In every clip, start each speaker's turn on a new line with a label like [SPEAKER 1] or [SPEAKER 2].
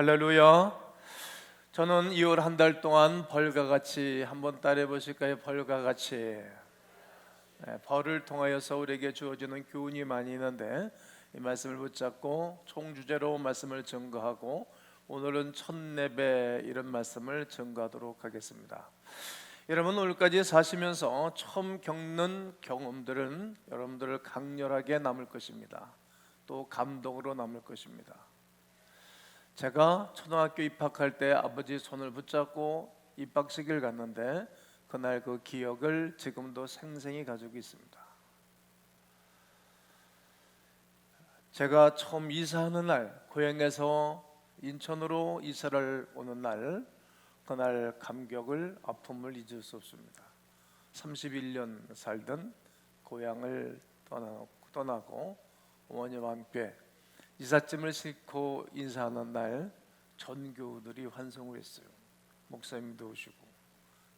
[SPEAKER 1] 할렐루야. 저는 2월 한 달 동안 벌과 같이 한번 따라해 보실까요? 벌과 같이. 네, 벌을 통하여서 우리에게 주어지는 교훈이 많이 있는데 이 말씀을 붙잡고 총 주제로 말씀을 증거하고 오늘은 첫내배 이런 말씀을 증거하도록 하겠습니다. 여러분 오늘까지 사시면서 처음 겪는 경험들은 여러분들을 강렬하게 남을 것입니다. 또 감동으로 남을 것입니다. 제가 초등학교 입학할 때 아버지 손을 붙잡고 입학식을 갔는데 그날 그 기억을 지금도 생생히 가지고 있습니다. 제가 처음 이사하는 날 고향에서 인천으로 이사를 오는 날 그날 감격을 아픔을 잊을 수 없습니다. 31년 살던 고향을 떠나, 떠나고 어머니와 함께 이삿짐을 싣고 인사하는 날 전교우들이 환송을 했어요. 목사님도 오시고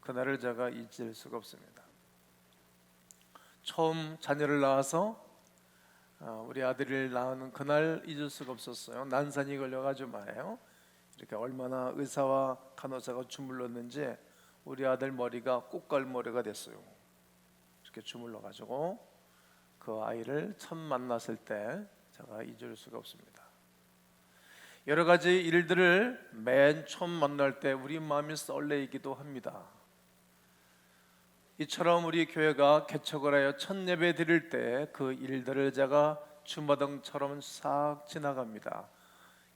[SPEAKER 1] 그날을 제가 잊을 수가 없습니다. 처음 자녀를 낳아서 어, 우리 아들을 낳는 그날 잊을 수가 없었어요. 난산이 걸려가지고 말이에요. 이렇게 얼마나 의사와 간호사가 주물렀는지 우리 아들 머리가 꽃갈머리가 됐어요. 이렇게 주물러가지고 그 아이를 처음 만났을 때 제가 잊을 수가 없습니다. 여러 가지 일들을 맨 처음 만날 때 우리 마음이 썰레이기도 합니다. 이처럼 우리 교회가 개척을 하여 첫 예배 드릴 때 그 일들을 제가 주마등처럼 싹 지나갑니다.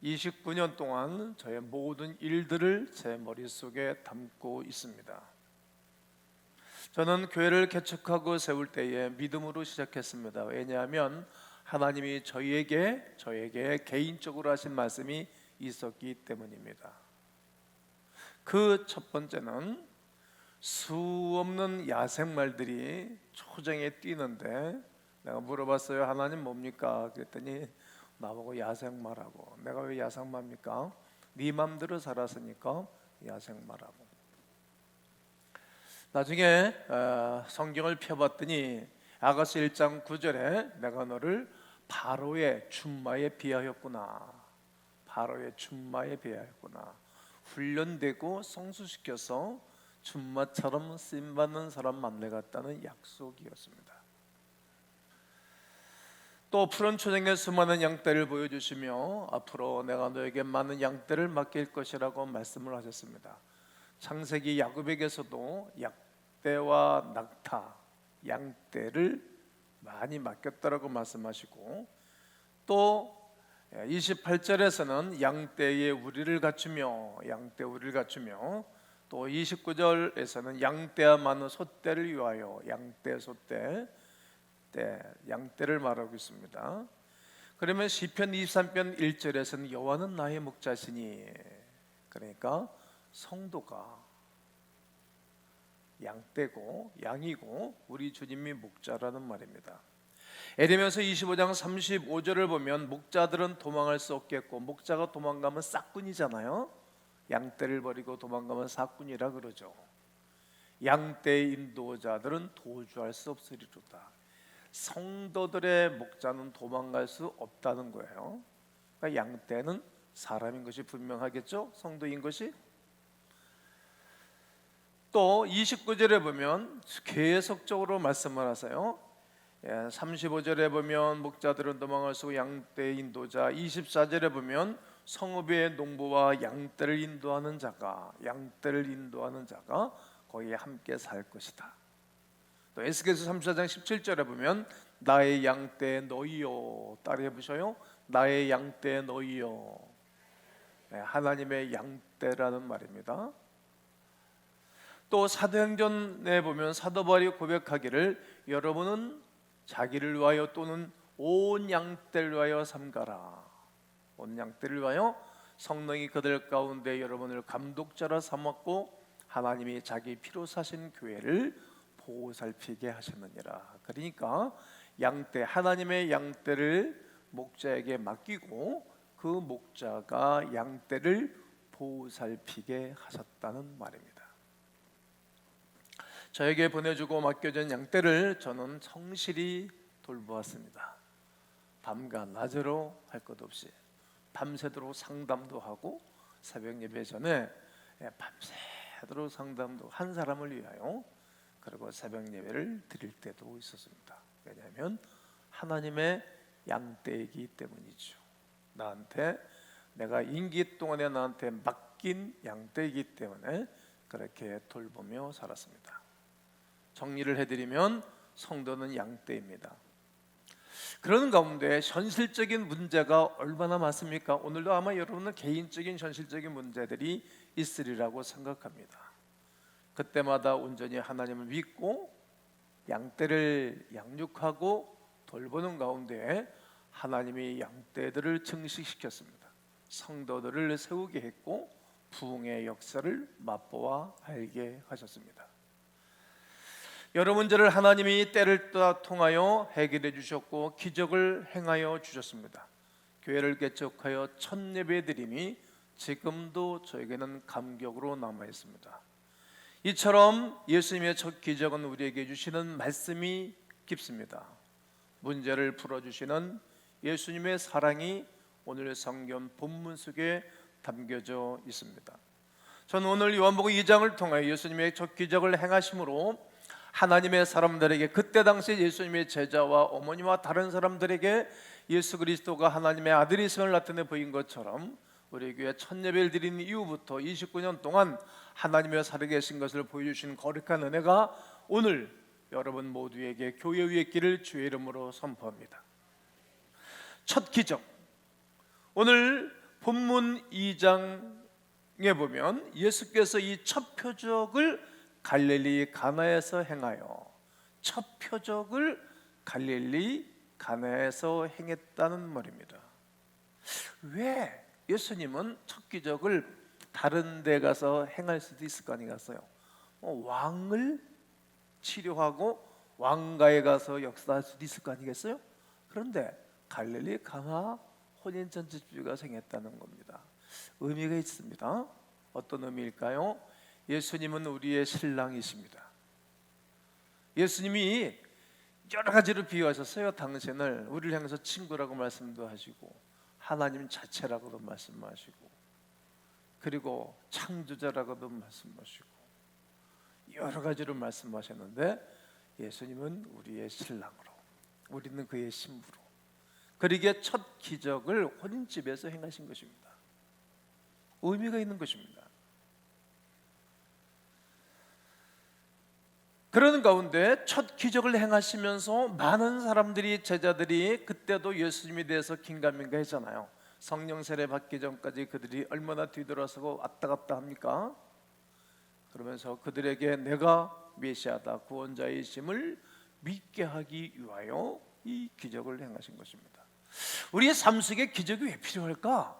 [SPEAKER 1] 29년 동안 저의 모든 일들을 제 머릿속에 담고 있습니다. 저는 교회를 개척하고 세울 때에 믿음으로 시작했습니다. 왜냐하면 하나님이 저희에게 저에게 개인적으로 하신 말씀이 있었기 때문입니다. 그 첫 번째는 수 없는 야생말들이 초정에 뛰는데 내가 물어봤어요. 하나님 뭡니까? 그랬더니 나보고 야생마라고. 내가 왜 야생마입니까? 네 맘대로 살았으니까 야생마라고. 나중에 어, 성경을 펴봤더니 아가서 1장 9절에 내가 너를 바로의 준마에 비하였구나. 바로의 준마에 비하였구나. 훈련되고 성수시켜서 준마처럼 쓰임 받는 사람 만들겠다는 약속이었습니다. 또 푸른 초장에 수많은 양떼를 보여주시며 앞으로 내가 너에게 많은 양떼를 맡길 것이라고 말씀을 하셨습니다. 창세기 야곱에게서도 약대와 낙타, 양떼를 많이 맡겼다라고 말씀하시고 또 28절에서는 양떼의 우리를 갖추며 양떼 우리를 갖추며 또 29절에서는 양떼와 많은 소떼를 위하여 양떼 소떼 때 양떼를 말하고 있습니다. 그러면 시편 23편 1절에서는 여호와는 나의 목자시니 그러니까 성도가 양떼고 양이고 우리 주님이 목자라는 말입니다. 에레미야서 25장 35절을 보면 목자들은 도망할 수 없겠고 목자가 도망가면 싹군이잖아요. 양떼를 버리고 도망가면 사꾼이라 그러죠. 양떼 인도자들은 도주할 수 없으리로다. 성도들의 목자는 도망갈 수 없다는 거예요. 그러니까 양떼는 사람인 것이 분명하겠죠. 성도인 것이 또 29절에 보면 계속적으로 말씀을 하세요. 35절에 보면 목자들은 도망할 수 양떼 인도자 24절에 보면 성읍의 농부와 양떼를 인도하는 자가 양떼를 인도하는 자가 거기에 함께 살 것이다. 또 에스겔서 34장 17절에 보면 나의 양떼 너희요 따라해 보셔요. 나의 양떼 너희요. 네, 하나님의 양떼라는 말입니다. 또 사도행전에 보면 사도 바울이 고백하기를 여러분은 자기를 위하여 또는 온 양떼를 위하여 삼가라. 온 양떼를 위하여 성령이 그들 가운데 여러분을 감독자라 삼았고 하나님이 자기 피로 사신 교회를 보살피게 하셨느니라. 그러니까 양떼 하나님의 양떼를 목자에게 맡기고 그 목자가 양떼를 보살피게 하셨다는 말입니다. 저에게 보내주고 맡겨진 양떼를 저는 성실히 돌보았습니다. 밤과 낮으로 할 것 없이 밤새도록 상담도 하고 새벽 예배 전에 예, 밤새도록 상담도 한 사람을 위하여 그리고 새벽 예배를 드릴 때도 있었습니다. 왜냐하면 하나님의 양떼이기 때문이죠. 나한테 내가 임기 동안에 나한테 맡긴 양떼이기 때문에 그렇게 돌보며 살았습니다. 정리를 해드리면 성도는 양떼입니다. 그런 가운데 현실적인 문제가 얼마나 많습니까? 오늘도 아마 여러분은 개인적인 현실적인 문제들이 있으리라고 생각합니다. 그때마다 온전히 하나님을 믿고 양떼를 양육하고 돌보는 가운데 하나님이 양떼들을 증식시켰습니다. 성도들을 세우게 했고 부흥의 역사를 맛보아 알게 하셨습니다. 여러 문제를 하나님이 때를 통하여 해결해 주셨고 기적을 행하여 주셨습니다. 교회를 개척하여 첫 예배 드림이 지금도 저에게는 감격으로 남아 있습니다. 이처럼 예수님의 첫 기적은 우리에게 주시는 말씀이 깊습니다. 문제를 풀어 주시는 예수님의 사랑이 오늘 성경 본문 속에 담겨져 있습니다. 저는 오늘 요한복음 2장을 통하여 예수님의 첫 기적을 행하심으로 하나님의 사람들에게 그때 당시 예수님의 제자와 어머니와 다른 사람들에게 예수 그리스도가 하나님의 아들이심을 나타내 보인 것처럼 우리 교회 첫 예배를 드린 이후부터 29년 동안 하나님의 살아계신 것을 보여주신 거룩한 은혜가 오늘 여러분 모두에게 교회 위의 길을 주의 이름으로 선포합니다. 첫 기적 오늘 본문 2장에 보면 예수께서 이 첫 표적을 갈릴리 가나에서 행하여 첫 표적을 갈릴리 가나에서 행했다는 말입니다. 왜 예수님은 첫 기적을 다른 데 가서 행할 수도 있을 거 아니겠어요? 어, 왕을 치료하고 왕가에 가서 역사할 수도 있을 거 아니겠어요? 그런데 갈릴리 가나 혼인 전체주의가 생겼다는 겁니다. 의미가 있습니다. 어떤 의미일까요? 예수님은 우리의 신랑이십니다. 예수님이 여러 가지로 비유하셨어요. 당신을 우리를 향해서 친구라고 말씀도 하시고 하나님 자체라고도 말씀하시고 그리고 창조자라고도 말씀하시고 여러 가지로 말씀하셨는데 예수님은 우리의 신랑으로 우리는 그의 신부로 그러기에 첫 기적을 혼인집에서 행하신 것입니다. 의미가 있는 것입니다. 그런 가운데 첫 기적을 행하시면서 많은 사람들이 제자들이 그때도 예수님에 대해서 긴가민가 했잖아요. 성령 세례 받기 전까지 그들이 얼마나 뒤돌아서고 왔다 갔다 합니까? 그러면서 그들에게 내가 메시아다 구원자이심을 믿게 하기 위하여 이 기적을 행하신 것입니다. 우리의 삶 속에 기적이 왜 필요할까?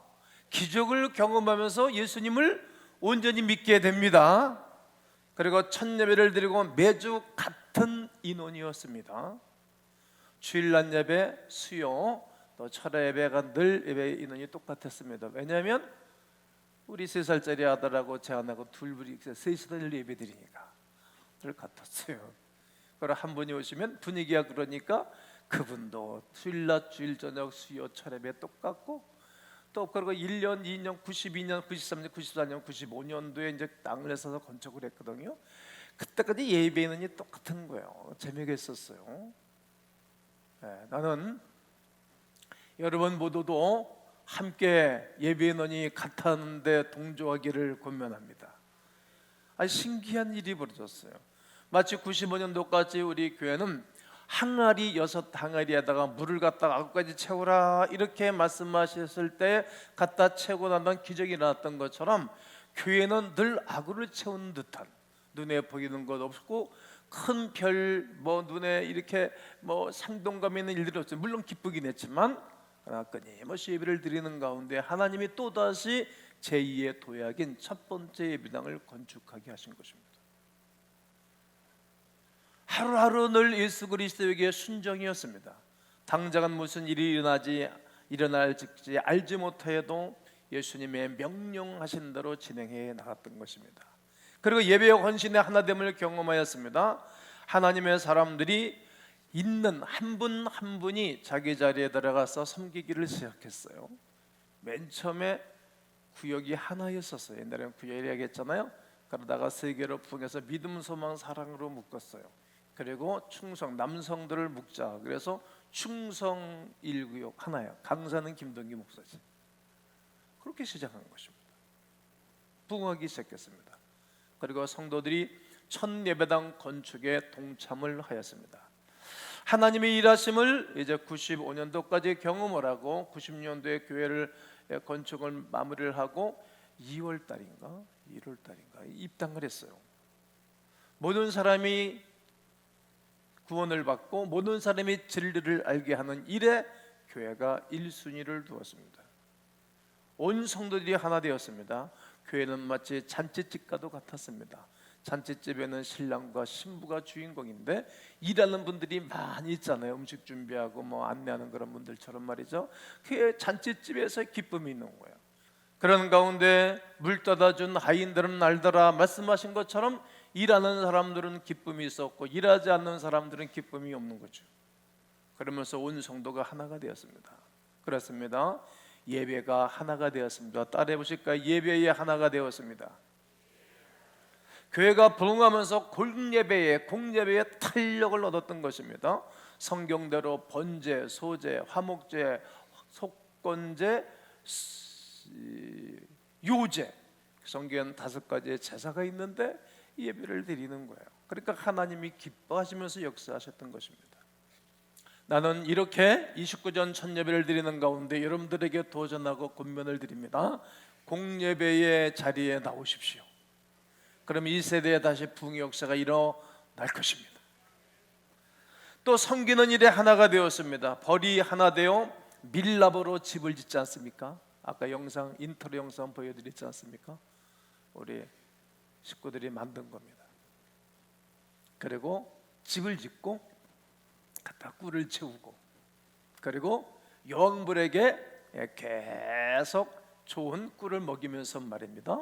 [SPEAKER 1] 기적을 경험하면서 예수님을 온전히 믿게 됩니다. 그리고 첫 예배를 드리고 매주 같은 인원이었습니다. 주일날 예배, 수요, 또 철야 예배가 늘 예배 인원이 똑같았습니다. 왜냐하면 우리 세 살짜리 아들하고 제 아내하고 둘이 셋이서 늘 예배 드리니까 늘 같았어요. 그리고 한 분이 오시면 분위기가 그러니까 그분도 주일날 주일 저녁 수요 철예배 똑같고 또 그리고 1년, 2년, 92년, 93년, 94년, 95년도에 이제 땅을 내서서 건축을 했거든요. 그때까지 예배인이 똑같은 거예요. 재미가 있었어요. 네, 나는 여러분 모두도 함께 예배인원이 같았는데 동조하기를 권면합니다. 아 신기한 일이 벌어졌어요. 마치 95년도까지 우리 교회는 항아리 여섯 항아리에다가 물을 갖다가 아구까지 채우라 이렇게 말씀하셨을 때 갖다 채고 나면 기적이 일어났던 것처럼 교회는 늘 아구를 채운 듯한 눈에 보이는 것 없고 큰 별 뭐 눈에 이렇게 뭐 상동감 있는 일들이 없어요. 물론 기쁘긴 했지만 그러나 끊임없이 예배를 드리는 가운데 하나님이 또 다시 제2의 도약인 첫 번째 예배당을 건축하게 하신 것입니다. 하루하루 늘 예수 그리스도에게 순종이었습니다. 당장은 무슨 일이 일어나지 일어날지 알지 못하여도 예수님의 명령하신 대로 진행해 나갔던 것입니다. 그리고 예배의 헌신의 하나됨을 경험하였습니다. 하나님의 사람들이 있는 한 분 한 분이 자기 자리에 들어가서 섬기기를 시작했어요. 맨 처음에 구역이 하나였었어요. 옛날에는 구역이라고 했잖아요. 그러다가 세계로 분해서 믿음, 소망, 사랑으로 묶었어요. 그리고 충성 남성들을 묶자. 그래서 충성 일구역 하나예요. 강사는 김동기 목사지. 그렇게 시작한 것입니다. 부흥하기 시작했습니다. 그리고 성도들이 첫 예배당 건축에 동참을 하였습니다. 하나님의 일하심을 이제 95년도까지 경험을 하고 90년도에 교회를 건축을 마무리를 하고 2월 달인가 1월 달인가 입당을 했어요. 모든 사람이 구원을 받고 모든 사람이 진리를 알게 하는 일에 교회가 1순위를 두었습니다. 온 성도들이 하나 되었습니다. 교회는 마치 잔치집과도 같았습니다. 잔치집에는 신랑과 신부가 주인공인데 일하는 분들이 많이 있잖아요. 음식 준비하고 뭐 안내하는 그런 분들처럼 말이죠. 그 잔치집에서 기쁨이 있는 거예요. 그런 가운데 물 떠다 준 하인들은 알더라 말씀하신 것처럼 일하는 사람들은 기쁨이 있었고 일하지 않는 사람들은 기쁨이 없는 거죠. 그러면서 온 성도가 하나가 되었습니다. 그렇습니다. 예배가 하나가 되었습니다. 따라해 보실까요? 예배에 하나가 되었습니다. 교회가 부흥하면서 공예배에 공예배에 탄력을 얻었던 것입니다. 성경대로 번제, 소제, 화목제, 속건제, 요제 성경 다섯 가지의 제사가 있는데 예배를 드리는 거예요. 그러니까 하나님이 기뻐하시면서 역사하셨던 것입니다. 나는 이렇게 29전 첫 예배를 드리는 가운데 여러분들에게 도전하고 권면을 드립니다. 공예배의 자리에 나오십시오. 그럼 이 세대에 다시 붕의 역사가 일어날 것입니다. 또 섬기는 일에 하나가 되었습니다. 벌이 하나 되어 밀랍으로 집을 짓지 않습니까? 아까 영상 인트로 영상 보여드렸지 않습니까? 우리 식구들이 만든 겁니다. 그리고 집을 짓고 갖다 꿀을 채우고 그리고 여왕들에게 계속 좋은 꿀을 먹이면서 말입니다.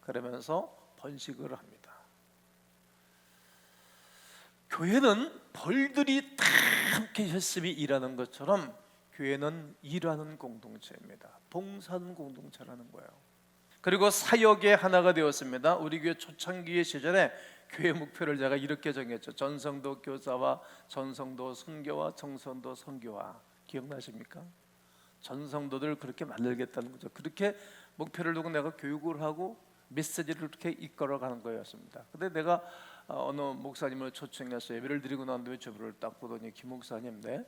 [SPEAKER 1] 그러면서 번식을 합니다. 교회는 벌들이 다 함께 열심히 일하는 것처럼 교회는 일하는 공동체입니다. 봉사하는 공동체라는 거예요. 그리고 사역의 하나가 되었습니다. 우리 교회 초창기의 시절에 교회 목표를 제가 이렇게 정했죠. 전성도 교사와 전성도 선교와 정성도 선교와 기억나십니까? 전성도들 그렇게 만들겠다는 거죠. 그렇게 목표를 두고 내가 교육을 하고 메시지를 이렇게 이끌어 가는 거였습니다. 근데 내가 어, 어느 목사님을 초청해서 예배를 드리고 난 뒤에 저를 딱 보더니 김 목사님, 네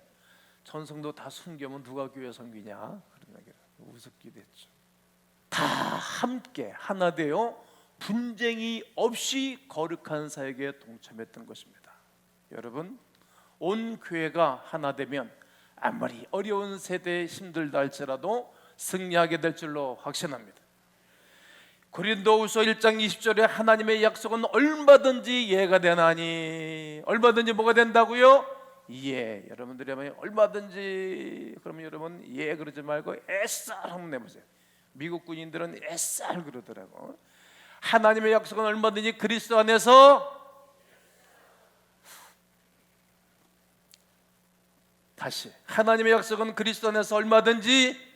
[SPEAKER 1] 전성도 다 숨기면 누가 교회 섬기냐 그런 얘기를 우습게 됐죠. 다 함께 하나 되어 분쟁이 없이 거룩한 사역에 동참했던 것입니다. 여러분, 온 교회가 하나 되면 아무리 어려운 세대에 힘들다 할지라도 승리하게 될 줄로 확신합니다. 고린도후서 1장 20절에 하나님의 약속은 얼마든지 예가 되나니 얼마든지 뭐가 된다고요? 예. 여러분들이 하면 얼마든지 그러면 여러분 예 그러지 말고 애쌀 한번 내보세요. 미국 군인들은 애쌀 그러더라고. 하나님의 약속은 얼마든지 그리스도 안에서 다시 하나님의 약속은 그리스도 안에서 얼마든지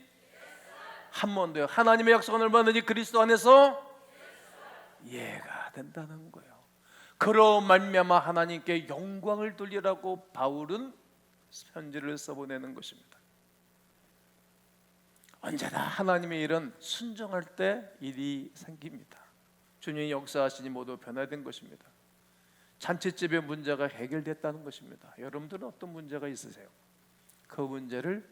[SPEAKER 1] 한 번 더요. 하나님의 약속은 얼마든지 그리스도 안에서 이해가 된다는 거예요. 그러 말미암아 하나님께 영광을 돌리라고 바울은 편지를 써보내는 것입니다. 언제나 하나님의 일은 순종할 때 일이 생깁니다. 주님이 역사하시니 모두 변화된 것입니다. 잔치집의 문제가 해결됐다는 것입니다. 여러분들은 어떤 문제가 있으세요? 그 문제를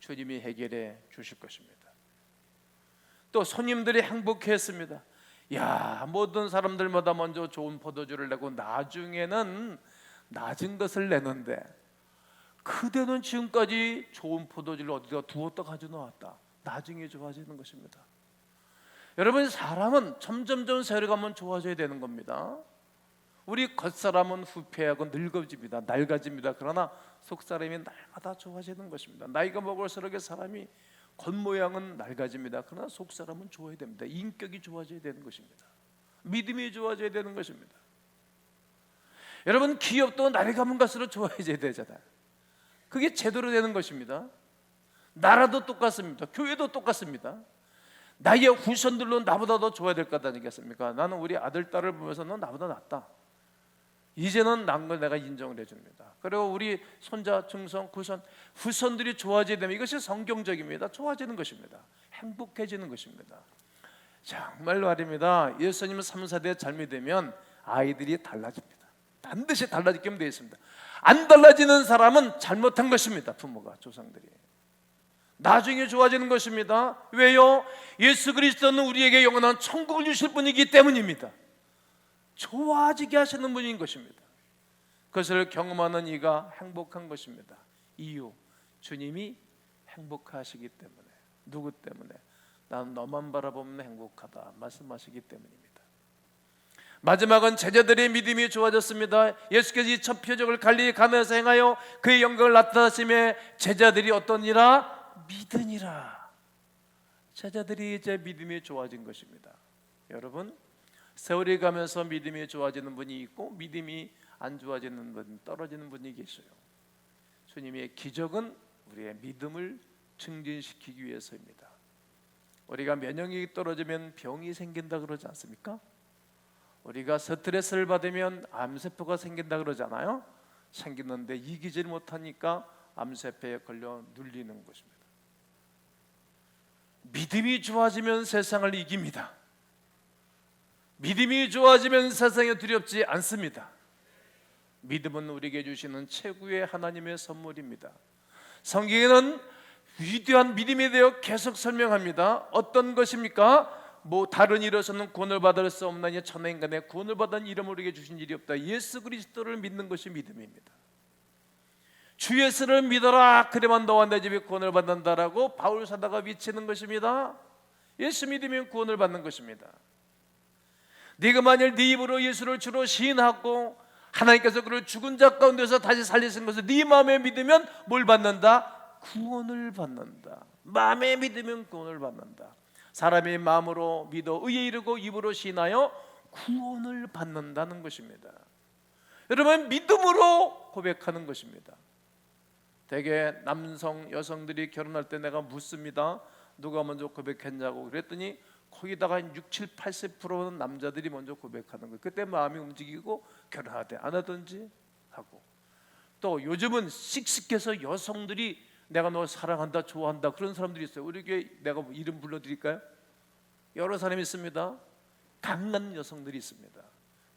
[SPEAKER 1] 주님이 해결해 주실 것입니다. 또 손님들이 행복했습니다. 야 모든 사람들마다 먼저 좋은 포도주를 내고 나중에는 낮은 것을 내는데 그대는 지금까지 좋은 포도주를 어디다 두었다 가져 놓았다. 나중에 좋아지는 것입니다. 여러분 사람은 점점점 세월가면 좋아져야 되는 겁니다. 우리 겉사람은 후패하고 늙어집니다. 낡아집니다. 그러나 속사람이 날마다 좋아지는 것입니다. 나이가 먹을수록 사람이 겉모양은 낡아집니다. 그러나 속사람은 좋아야 됩니다. 인격이 좋아져야 되는 것입니다. 믿음이 좋아져야 되는 것입니다. 여러분 기업도 날이 가면 갈수록 좋아져야 되잖아요. 그게 제대로 되는 것입니다. 나라도 똑같습니다. 교회도 똑같습니다. 나의 후손들로 나보다 더 좋아야 될 것 아니겠습니까? 나는 우리 아들 딸을 보면서 넌 나보다 낫다. 이제는 난 걸 내가 인정을 해줍니다. 그리고 우리 손자, 증손, 구손, 후손들이 좋아지게 되면 이것이 성경적입니다. 좋아지는 것입니다. 행복해지는 것입니다. 정말 말입니다. 예수님은 3, 4대 잘못 되면 아이들이 달라집니다. 반드시 달라지게 되어 있습니다. 안 달라지는 사람은 잘못한 것입니다. 부모가 조상들이. 나중에 좋아지는 것입니다. 왜요? 예수 그리스도는 우리에게 영원한 천국을 주실 분이기 때문입니다. 좋아지게 하시는 분인 것입니다. 그것을 경험하는 이가 행복한 것입니다. 이유 주님이 행복하시기 때문에 누구 때문에 나는 너만 바라보면 행복하다 말씀하시기 때문입니다. 마지막은 제자들의 믿음이 좋아졌습니다. 예수께서 이 첫 표적을 갈릴리 가나에서 행하여 그의 영광을 나타나심에 제자들이 어떠니라 믿으니라. 제자들이 이제 믿음이 좋아진 것입니다. 여러분 세월이 가면서 믿음이 좋아지는 분이 있고 믿음이 안 좋아지는 분, 떨어지는 분이 계셔요. 주님의 기적은 우리의 믿음을 증진시키기 위해서입니다. 우리가 면역력이 떨어지면 병이 생긴다 그러지 않습니까? 우리가 스트레스를 받으면 암세포가 생긴다 그러잖아요. 생기는데 이기질 못하니까 암세포에 걸려 눌리는 것입니다. 믿음이 좋아지면 세상을 이깁니다. 믿음이 좋아지면 세상에 두렵지 않습니다. 믿음은 우리에게 주시는 최고의 하나님의 선물입니다. 성경에는 위대한 믿음에 대해 계속 설명합니다. 어떤 것입니까? 뭐 다른 일에서는 구원을 받을 수 없나니 천하 인간의 구원을 받은 이름을 우리에게 주신 일이 없다. 예수 그리스도를 믿는 것이 믿음입니다. 주 예수를 믿어라 그래만 너와 내 집이 구원을 받는다라고 바울 사다가 외치는 것입니다. 예수 믿으면 구원을 받는 것입니다. 네가 만일 네 입으로 예수를 주로 시인하고 하나님께서 그를 죽은 자 가운데서 다시 살리신 것을 네 마음에 믿으면 뭘 받는다? 구원을 받는다. 마음에 믿으면 구원을 받는다. 사람이 마음으로 믿어 의에 이르고 입으로 시인하여 구원을 받는다는 것입니다. 여러분 믿음으로 고백하는 것입니다. 대개 남성 여성들이 결혼할 때 내가 묻습니다. 누가 먼저 고백했냐고 그랬더니 거기다가 한 6, 7, 80%는 남자들이 먼저 고백하는 거예요. 그때 마음이 움직이고 결혼하되 안 하든지 하고 또 요즘은 씩씩해서 여성들이 내가 너 사랑한다, 좋아한다 그런 사람들이 있어요. 우리 교회 내가 뭐 이름 불러드릴까요? 여러 사람이 있습니다. 강한 여성들이 있습니다.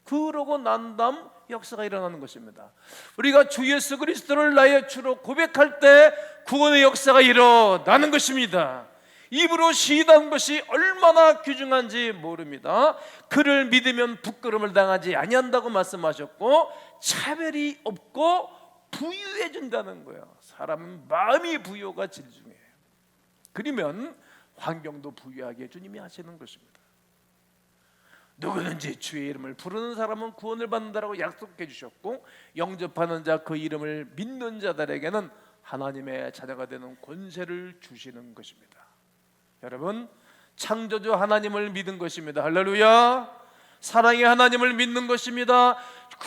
[SPEAKER 1] 그러고 난 다음 역사가 일어나는 것입니다. 우리가 주 예수 그리스도를 나의 주로 고백할 때 구원의 역사가 일어나는 것입니다. 입으로 시인한 것이 얼마나 귀중한지 모릅니다. 그를 믿으면 부끄러움을 당하지 아니한다고 말씀하셨고 차별이 없고 부유해 준다는 거예요. 사람은 마음이 부여가 제일 중요해요. 그러면 환경도 부유하게 주님이 하시는 것입니다. 누구든지 주의 이름을 부르는 사람은 구원을 받는다라고 약속해 주셨고 영접하는 자 그 이름을 믿는 자들에게는 하나님의 자녀가 되는 권세를 주시는 것입니다. 여러분 창조주 하나님을 믿은 것입니다. 할렐루야. 사랑의 하나님을 믿는 것입니다.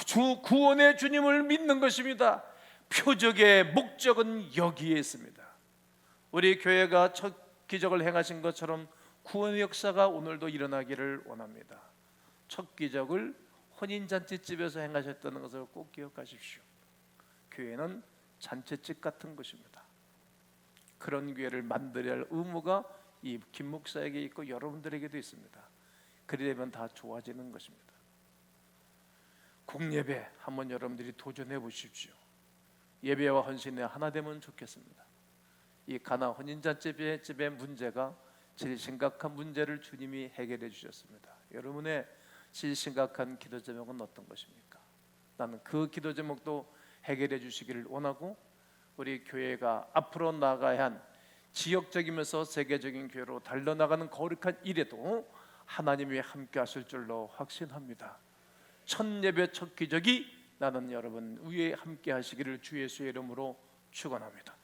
[SPEAKER 1] 주 구원의 주님을 믿는 것입니다. 표적의 목적은 여기에 있습니다. 우리 교회가 첫 기적을 행하신 것처럼 구원의 역사가 오늘도 일어나기를 원합니다. 첫 기적을 혼인 잔치집에서 행하셨다는 것을 꼭 기억하십시오. 교회는 잔치집 같은 것입니다. 그런 교회를 만들어야 할 의무가 이 김 목사에게 있고 여러분들에게도 있습니다. 그러려면 다 좋아지는 것입니다. 공예배 한번 여러분들이 도전해 보십시오. 예배와 헌신에 하나 되면 좋겠습니다. 이 가나 혼인잔치의 집의 문제가 제일 심각한 문제를 주님이 해결해 주셨습니다. 여러분의 제일 심각한 기도 제목은 어떤 것입니까? 나는 그 기도 제목도 해결해 주시기를 원하고 우리 교회가 앞으로 나가야 한 지역적이면서 세계적인 교회로 달려나가는 거룩한 일에도 하나님이 함께 하실 줄로 확신합니다. 첫 예배 첫 기적이 나는 여러분 위에 함께 하시기를 주 예수의 이름으로 축원합니다.